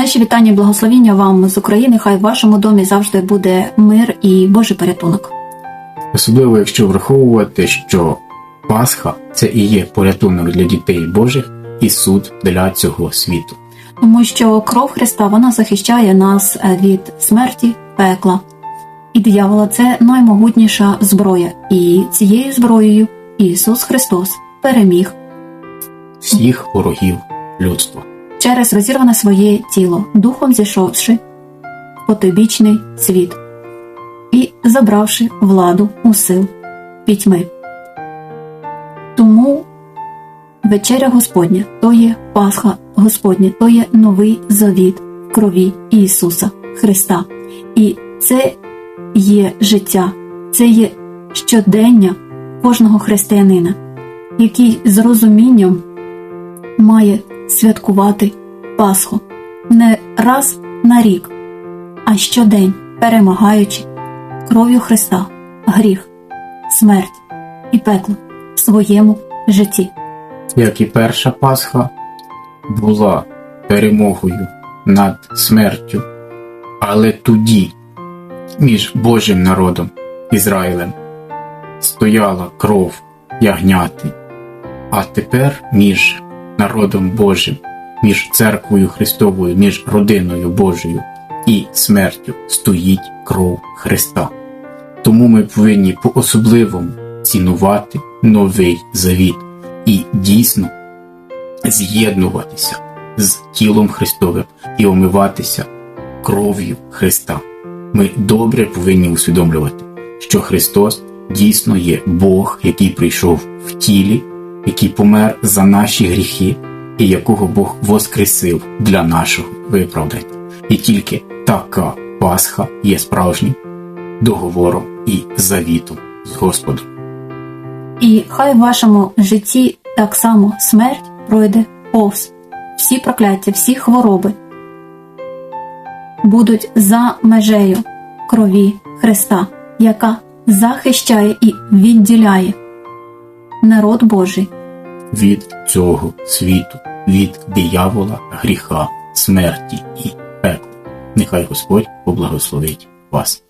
Наші вітання і благословіння вам з України. Хай в вашому домі завжди буде мир і Божий порятунок. Особливо, якщо враховувати, що Пасха це і є порятунок для дітей Божих і суд для цього світу. Тому що кров Христа вона захищає нас е, від смерті, пекла. І диявола це наймогутніша зброя. І цією зброєю Ісус Христос переміг всіх ворогів людства. Через розірване своє тіло, духом зійшовши в потойбічний світ і забравши владу у сил пітьми. Тому вечеря Господня то є Пасха Господня, то є новий завіт в крові Ісуса Христа. І це є життя, це є щодення кожного християнина, який з розумінням має святкувати Пасху не раз на рік, а щодень перемагаючи кров'ю Христа, гріх, смерть і пекло в своєму житті. Як і перша Пасха була перемогою над смертю, але тоді між Божим народом Ізраїлем стояла кров ягняти, а тепер між народом Божим, між церквою Христовою, між родиною Божою і смертю стоїть кров Христа. Тому ми повинні по-особливому цінувати новий завіт і дійсно з'єднуватися з тілом Христовим і омиватися кров'ю Христа. Ми добре повинні усвідомлювати, що Христос дійсно є Бог, який прийшов в тілі, який помер за наші гріхи, і якого Бог воскресив для нашого виправдання. І тільки така Пасха є справжнім договором і завітом з Господом. І хай в вашому житті так само смерть пройде повз. Всі прокляття, всі хвороби будуть за межею крові Христа, яка захищає і відділяє народ Божий від цього світу, від диявола, гріха, смерті і пекла. Нехай Господь поблагословить вас.